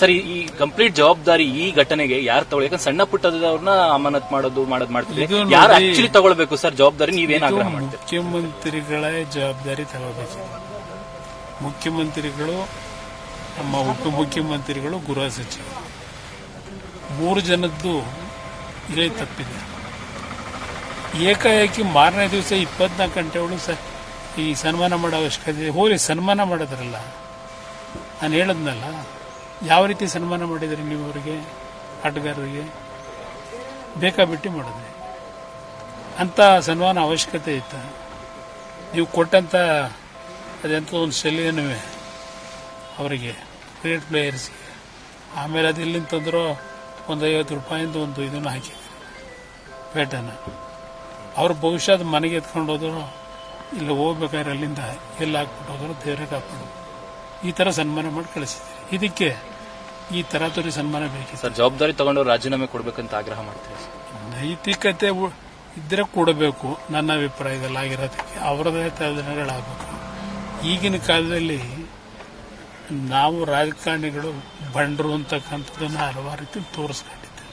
Sir ಈ- complete ಜವಾಬ್ದಾರಿ ಈ ಘಟನೆಗೆ ಯಾರು ತಗೊಳ್ಳಿ? ಯಾಕಂದ್ರೆ ಸಣ್ಣ ಪುಟ್ಟದವ್ರನ್ನ ಅಮಾನತ್ ಮಾಡೋದು ಮಾಡೋದು ಮಾಡ್ತೀವಿ. ಇದು ಯಾರು ಆಕ್ಚುಲಿ ತಗೊಳ್ಬೇಕು ಸರ್ ಜವಾಬ್ದಾರಿ? ನೀವೇನು ಆಗ್ರಹ ಇದು ಮಾಡ್ತೀರಿ? ಮುಖ್ಯಮಂತ್ರಿಗಳೇ ಜವಾಬ್ದಾರಿ ತಗೋಬೇಕು ಮುಖ್ಯಮಂತ್ರಿಗಳು ನಮ್ಮ ಉಪಮುಖ್ಯಮಂತ್ರಿಗಳು ಗೃಹ ಸಚಿವ. ಮೂರು ಜನದ್ದು ಇದೇ ತಪ್ಪಿದೆ. ಏಕಾಏಕಿ ಮಾರನೇ ದಿವಸ ಇಪ್ಪತ್ನಾಲ್ಕು ಗಂಟೆ ಒಳಗೆ ಸ ಈ ಸನ್ಮಾನ ಮಾಡೋ ಅವಶ್ಯಕತೆ. ಹೋಗ್ಲಿ ಸನ್ಮಾನ ಮಾಡೋದ್ರಲ್ಲ. ನಾನು ಹೇಳದ್ನಲ್ಲ ಯಾವ ರೀತಿ ಸನ್ಮಾನ ಮಾಡಿದ್ರಿ ನೀವು ಅವರಿಗೆ, ಆಟಗಾರರಿಗೆ? ಬೇಕಾಬಿಟ್ಟಿ ಮಾಡಿದ್ರಿ ಅಂತ ಸನ್ಮಾನ ಅವಶ್ಯಕತೆ ಇತ್ತು. ನೀವು ಕೊಟ್ಟಂತ ಅದೆಂಥ ಒಂದು ಶೈಲಿಯನ್ನು ಅವರಿಗೆ, ಕ್ರಿಕೆಟ್ ಪ್ಲೇಯರ್ಸ್ಗೆ. ಆಮೇಲೆ ಅದು ಎಲ್ಲಿಂದ ತಂದರೋ ಒಂದು ಐವತ್ತು ರೂಪಾಯಿಂದ ಒಂದು ಇದನ್ನು ಹಾಕಿದ್ರು, ಪೇಟನ. ಅವ್ರ ಭವಿಷ್ಯದ ಮನೆಗೆ ಎತ್ಕೊಂಡು ಹೋದ್ರು, ಇಲ್ಲ ಹೋಗ್ಬೇಕಾದ್ರೆ ಅಲ್ಲಿಂದ ಎಲ್ಲಿ ಹಾಕ್ಬಿಟ್ಟು ಹೋದ್ರು, ದೇವ್ರಿಗೆ ಹಾಕ್ಬಿಟ್ಟು ಈ ಥರ ಸನ್ಮಾನ ಮಾಡಿ ಕಳಿಸಿದ್ರು. ಇದಕ್ಕೆ ಈ ತರಾತುರಿ ಸನ್ಮಾನ ಬೇಕಿತ್ತು. ಸರ್ ಜವಾಬ್ದಾರಿ ತಗೊಂಡು ರಾಜೀನಾಮೆ ಕೊಡಬೇಕಂತ ಆಗ್ರಹ ಮಾಡ್ತೀವಿ. ನೈತಿಕತೆ ಇದ್ರೆ ಕೊಡಬೇಕು ನನ್ನ ಅಭಿಪ್ರಾಯದಲ್ಲಿ ಆಗಿರೋದಕ್ಕೆ. ಅವರದೇ ತಲೆಗಳಾಗಬೇಕು ಈಗಿನ ಕಾಲದಲ್ಲಿ ನಾವು ರಾಜಕಾರಣಿಗಳು ಬಂಡರು ಅಂತಕ್ಕಂಥದ್ದನ್ನು ಹಲವಾರು ರೀತಿ ತೋರಿಸ್ಕೊಂಡಿದ್ದೆ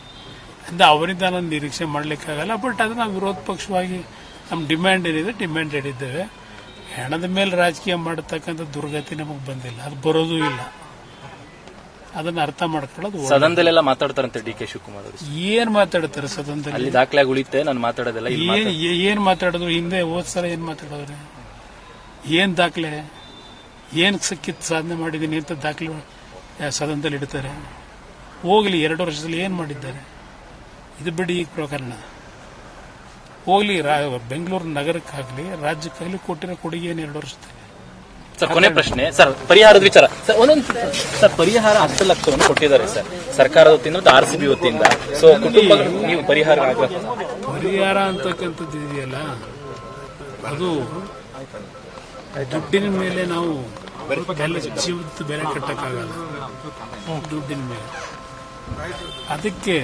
ಅಂದ್ರೆ ಅವರಿಂದ ನಾನು ನಿರೀಕ್ಷೆ ಮಾಡಲಿಕ್ಕಾಗಲ್ಲ ಬಟ್ ಅದನ್ನ ನಾವು ವಿರೋಧ ಪಕ್ಷವಾಗಿ ನಮ್ಮ ಡಿಮ್ಯಾಂಡ್ ಏನಿದೆ ಡಿಮ್ಯಾಂಡ್ ಹೇಳಿದ್ದೇವೆ. ಹೆಣದ ಮೇಲೆ ರಾಜಕೀಯ ಮಾಡತಕ್ಕಂಥ ದುರ್ಗತಿ ನಮಗೆ ಬಂದಿಲ್ಲ ಅದು ಬರೋದೂ ಇಲ್ಲ. ಅದನ್ನ ಅರ್ಥ ಮಾಡ್ಕೊಳ್ಳೋದು ಸದನದಲ್ಲಿ ಎಲ್ಲ ಮಾತಾಡ್ತಾರಂತೆ ಡಿ ಕೆ ಶಿವಕುಮಾರ್ ಅವರು. ಏನ್ ಮಾತಾಡ್ತಾರೆ ಸದನದಲ್ಲಿ? ಅಲ್ಲಿ ದಾಖಲೆ ಉಳಿತೆ ನಾನು ಮಾತಾಡೋದಿಲ್ಲ ಇಲ್ಲಿ ಏನ್ ಏನ್ ಮಾತಾಡಿದ್ರು ಹಿಂದೆ ಹೋದ್ ಸಲ ಏನ್ ಮಾತಾಡೋದ್ರೆ ಏನ್ ದಾಖಲೆ? ಏನ್ ಸಿಕ್ಕಿತ್ ಸಾಧನೆ ಮಾಡಿದೀನಿ ಅಂತ ದಾಖಲೆ ಯಾ- ಸದನದಲ್ಲಿ ಇಡ್ತಾರೆ. ಹೋಗ್ಲಿ ಎರಡು ವರ್ಷದಲ್ಲಿ ಏನ್ ಮಾಡಿದ್ದಾರೆ? ಇದು ಬಿಡಿ ಈ ಪ್ರಕರಣ. ಹೋಗ್ಲಿ ರಾ- ಬೆಂಗಳೂರು ನಗರಕ್ಕಾಗ್ಲಿ ರಾಜ್ಯಕ್ಕಾಗ್ಲಿ ಕೊಟ್ಟಿರೋ ಕೊಡುಗೆ ಏನು ಎರಡು ವರ್ಷದಲ್ಲಿ? ಸರ್, ಕೊನೆ ಪ್ರಶ್ನೆ. ಸರ್, ಪರಿಹಾರದ ವಿಚಾರ. ಸರ್, ಒಂದೊಂದು ಸರ್, ಪರಿಹಾರ ಹತ್ತು ಲಕ್ಷವನ್ನು ಕೊಟ್ಟಿದ್ದಾರೆ, ಸರ್. ಸರ್ಕಾರದ ವತಿಯಿಂದ ಮತ್ತು ಆರ್ ಸಿ ಬಿ ವತಿಯಿಂದ ಸೊ ಕುಟುಂಬ ನೀವು ಪರಿಹಾರ ಪರಿಹಾರ ಅಂತಕ್ಕಂಥದ್ದು ಇದೆಯಲ್ಲ, ಅದು ದುಡ್ಡಿನ ಮೇಲೆ ನಾವು ಬೆಲೆ ಜೀವದ ಬೆಲೆ ಕಟ್ಟಕ್ಕಾಗಲ್ಲ. ದುಡ್ಡಿನ ಮೇಲೆ. ಅದಕ್ಕೆ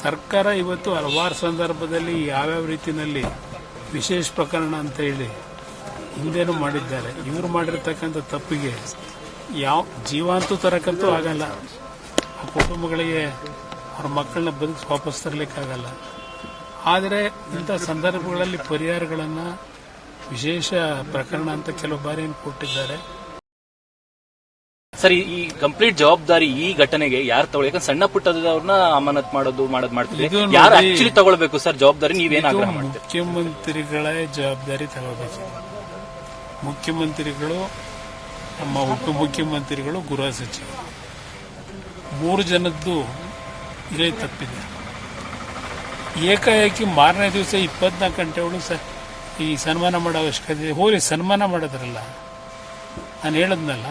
ಸರ್ಕಾರ ಇವತ್ತು ಹಲವಾರು ಸಂದರ್ಭದಲ್ಲಿ ಯಾವ್ಯಾವ ರೀತಿಯಲ್ಲಿ ವಿಶೇಷ ಪ್ರಕರಣ ಅಂತ ಹೇಳಿ ಹಿಂದೇನು ಮಾಡಿದ್ದಾರೆ. ಇವರು ಮಾಡಿರ್ತಕ್ಕಂಥ ತಪ್ಪಿಗೆ ಯಾವ ಜೀವಾಂತೂ ತರಕ್ಕಂತೂ ಆಗಲ್ಲ. ಆ ಕುಟುಂಬಗಳಿಗೆ ಅವ್ರ ಮಕ್ಕಳನ್ನ ಬದುಕಿ ವಾಪಸ್ ತರಲಿಕ್ಕಾಗಲ್ಲ. ಆದರೆ ಇಂಥ ಸಂದರ್ಭಗಳಲ್ಲಿ ಪರಿಹಾರಗಳನ್ನು ವಿಶೇಷ ಪ್ರಕರಣ ಅಂತ ಕೆಲವು ಬಾರಿ ಕೊಟ್ಟಿದ್ದಾರೆ. ಸರಿ ಈ- ಕಂಪ್ಲೀಟ್ ಜವಾಬ್ದಾರಿ ಈ ಘಟನೆಗೆ ಯಾರು ತಗೊಳ್ಳಿ? ಯಾಕಂದ್ರೆ ಸಣ್ಣ ಪುಟ್ಟದವ್ರನ್ನ ಅಮಾನತ್ ಮಾಡೋದು ಮಾಡೋದು ಮಾಡ್ತೀವಿ ಯಾರು ಆಕ್ಚುಲಿ ತಗೊಳ್ಬೇಕು ಸರ್ ಜವಾಬ್ದಾರಿ? ನೀವೇನ್ ಇದು ಆಗ್ರಹ ಮಾಡ್ತೀರಿ? ಮುಖ್ಯಮಂತ್ರಿಗಳೇ ಜವಾಬ್ದಾರಿ ತಗೋಬೇಕು ಮುಖ್ಯಮಂತ್ರಿಗಳು, ನಮ್ಮ ಉಪಮುಖ್ಯಮಂತ್ರಿಗಳು ಗೃಹ ಸಚಿವರು. ಮೂರು ಜನದ್ದು ಇದೇ ತಪ್ಪಿದೆ. ಏಕಾಏಕಿ ಮಾರನೇ ದಿವಸ ಇಪ್ಪತ್ನಾಲ್ಕು ಗಂಟೆ ಒಳಗೆ ಸ, ಈ ಸನ್ಮಾನ ಮಾಡೋ ಅವಶ್ಯಕತೆ. ಹೋಗ್ಲಿ ಸನ್ಮಾನ ಮಾಡೋದ್ರಲ್ಲ? ನಾನು ಹೇಳದ್ನಲ್ಲ,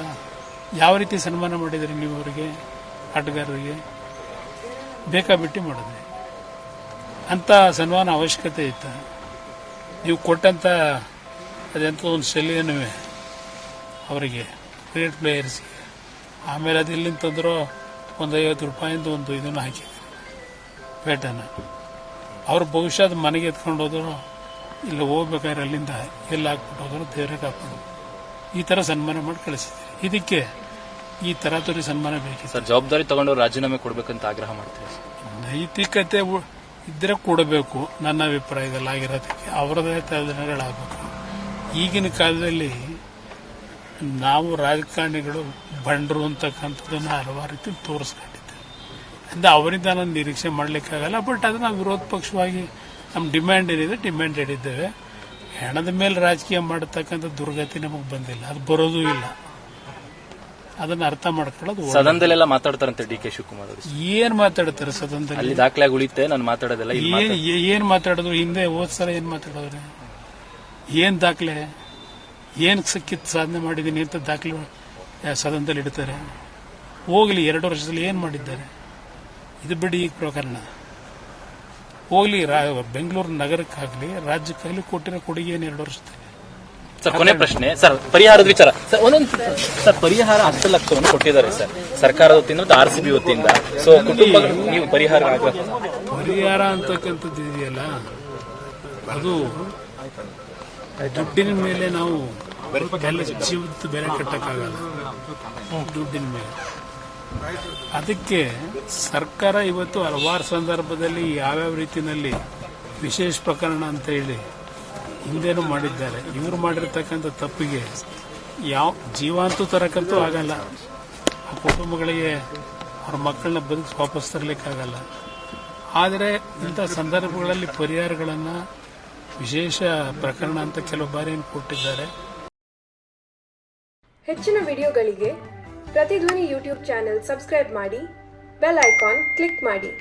ಯಾವ ರೀತಿ ಸನ್ಮಾನ ಮಾಡಿದ್ರಿ ನೀವು ಅವರಿಗೆ, ಆಟಗಾರರಿಗೆ? ಬೇಕಾಬಿಟ್ಟು ಮಾಡಿದ್ರಿ ಅಂತ ಸನ್ಮಾನ ಅವಶ್ಯಕತೆ ಇತ್ತು. ನೀವು ಕೊಟ್ಟಂತ ಅದೆಂಥ ಒಂದು ಶೈಲಿಯನ್ನು ಅವರಿಗೆ ಕ್ರಿಕೆಟ್ ಪ್ಲೇಯರ್ಸ್ಗೆ ಆಮೇಲೆ ಅದು ಎಲ್ಲಿಂದ ತಂದರೋ ಒಂದು ಐವತ್ತು ರೂಪಾಯಿಂದ ಒಂದು ಇದನ್ನು ಹಾಕಿದ್ರು. ಪೇಟನ. ಅವ್ರ ಭವಿಷ್ಯ ಅದು ಮನೆಗೆ ಎತ್ಕೊಂಡು ಹೋದ್ರು ಇಲ್ಲ ಹೋಗ್ಬೇಕಾದ್ರೆ ಅಲ್ಲಿಂದ ಎಲ್ಲಿ ಹಾಕ್ಬಿಟ್ಟು ಹೋದ್ರು ದೇವ್ರಿಗೆ ಹಾಕ್ಬಿಟ್ಟು ಈ ಥರ ಸನ್ಮಾನ ಮಾಡಿ ಕಳಿಸಿದ್ದೀರಿ ಇದಕ್ಕೆ ಈ ತರಾತುರಿ ಸನ್ಮಾನ ಬೇಕು ಸರ್ ಜವಾಬ್ದಾರಿ ತಗೊಂಡು ರಾಜೀನಾಮೆ ಕೊಡಬೇಕಂತ ಆಗ್ರಹ ಮಾಡ್ತೀವಿ. ನೈತಿಕತೆ ಇದ್ರೆ ಕೊಡಬೇಕು ನನ್ನ ಅಭಿಪ್ರಾಯದಲ್ಲಿ ಆಗಿರೋದಕ್ಕೆ. ಅವರದೇ ತಲೆಗಳಾಗಬೇಕು ಈಗಿನ ಕಾಲದಲ್ಲಿ ನಾವು ರಾಜಕಾರಣಿಗಳು ಬಂಡರು ಅಂತಕ್ಕಂಥದ್ದನ್ನು ಹಲವಾರು ರೀತಿ ತೋರಿಸ್ಕೊಂಡಿದ್ದೆ ಅಂದರೆ ಅವರಿಂದ ನಾನು ನಿರೀಕ್ಷೆ ಮಾಡಲಿಕ್ಕಾಗಲ್ಲ ಬಟ್ ಅದನ್ನು ವಿರೋಧ ಪಕ್ಷವಾಗಿ ನಮ್ಮ ಡಿಮ್ಯಾಂಡ್ ಏನಿದೆ ಡಿಮ್ಯಾಂಡ್ ಹೇಳಿದ್ದೇವೆ. ಹೆಣದ ಮೇಲೆ ರಾಜಕೀಯ ಮಾಡತಕ್ಕಂಥ ದುರ್ಗತಿ ನಮಗೆ ಬಂದಿಲ್ಲ ಅದು ಬರೋದೂ ಇಲ್ಲ. ಅದನ್ನ ಅರ್ಥ ಮಾಡ್ಕೊಳ್ಳೋದು. ಸದನದಲ್ಲೆಲ್ಲ ಮಾತಾಡ್ತಾರಂತೆ ಡಿ ಕೆ ಶಿವಕುಮಾರ್ ಅವರು. ಏನ್ ಮಾತಾಡ್ತಾರೆ ಸದನದಲ್ಲಿ? ಅಲ್ಲಿ ದಾಖಲೆ ಉಳಿತೆ ನಾನು ಮಾತಾಡೋದಿಲ್ಲ ಏನ್ ಏನ್ ಮಾತಾಡಿದ್ರು ಹಿಂದೆ ಹೋದ್ ಸಲ ಏನ್ ಮಾತಾಡೋದ್ರೆ? ಏನ್ ದಾಖಲೆ ಏನು ಸಿಕ್ಕಿತ್ತು ಸಾಧನೆ ಮಾಡಿದೀನಿ ಅಂತ ದಾಖಲೆ ಸದನದಲ್ಲಿ ಇಡ್ತಾರೆ. ಹೋಗ್ಲಿ ಎರಡು ವರ್ಷದಲ್ಲಿ ಏನು ಮಾಡಿದ್ದಾರೆ? ಇದು ಬಿಡಿ ಈ ಪ್ರಕರಣ. ಹೋಗ್ಲಿ ಬೆಂಗಳೂರು ನಗರಕ್ಕಾಗಲಿ ರಾಜ್ಯಕ್ಕಾಗ್ಲಿ ಕೊಟ್ಟಿರೋ ಕೊಡುಗೆ ಏನು ಎರಡು ವರ್ಷದಲ್ಲಿ? ಸರ್ ಕೊನೆ ಪ್ರಶ್ನೆ. ಸರ್ ಪರಿಹಾರದ ವಿಚಾರ. ಸರ್ ಒಂದೊಂದು ಸರ್ ಪರಿಹಾರ ಹತ್ತು ಲಕ್ಷವನ್ನು ಕೊಟ್ಟಿದ್ದಾರೆ ಸರ್. ಸರ್ಕಾರದ ವತಿಯಿಂದ ಮತ್ತು ಆರ್ ಸಿ ಬಿ ವತಿಯಿಂದ ಸೊ ಕುಟುಂಬ ನೀವು ಪರಿಹಾರ ಪರಿಹಾರ ಅಂತಕ್ಕಂಥದ್ದು ಇದೆಯಲ್ಲ? ಅದು ದುಡ್ಡಿನ ಮೇಲೆ ನಾವು ಜೀವದ ಬೆಲೆ ಕಟ್ಟಕ್ಕಾಗಲ್ಲ. ದುಡ್ಡಿನ ಮೇಲೆ. ಅದಕ್ಕೆ ಸರ್ಕಾರ ಇವತ್ತು ಹಲವಾರು ಸಂದರ್ಭದಲ್ಲಿ ಯಾವ್ಯಾವ ರೀತಿಯಲ್ಲಿ ವಿಶೇಷ ಪ್ರಕರಣ ಅಂತ ಹೇಳಿ ಹಿಂದೇನು ಮಾಡಿದ್ದಾರೆ. ಇವರು ಮಾಡಿರ್ತಕ್ಕಂಥ ತಪ್ಪಿಗೆ ಯಾವ ಜೀವಾಂತೂ ತರಕ್ಕಂತೂ ಆಗಲ್ಲ. ಆ ಕುಟುಂಬಗಳಿಗೆ ಅವ್ರ ಮಕ್ಕಳನ್ನ ಬದುಕಿ ವಾಪಸ್ ತರಲಿಕ್ಕಾಗಲ್ಲ. ಆದರೆ ಇಂಥ ಸಂದರ್ಭಗಳಲ್ಲಿ ಪರಿಹಾರಗಳನ್ನು ವಿಶೇಷ ಪ್ರಕರಣ ಅಂತ ಕೆಲವು ಬಾರಿ ಕೊಟ್ಟಿದ್ದಾರೆ. ಹೆಚ್ಚಿನ ವಿಡಿಯೋಗಳಿಗೆ ಪ್ರತಿಧ್ವನಿ ಯೂಟ್ಯೂಬ್ ಚಾನೆಲ್ ಸಬ್ಸ್ಕ್ರೈಬ್ ಮಾಡಿ, ಬೆಲ್ ಐಕಾನ್ ಕ್ಲಿಕ್ ಮಾಡಿ.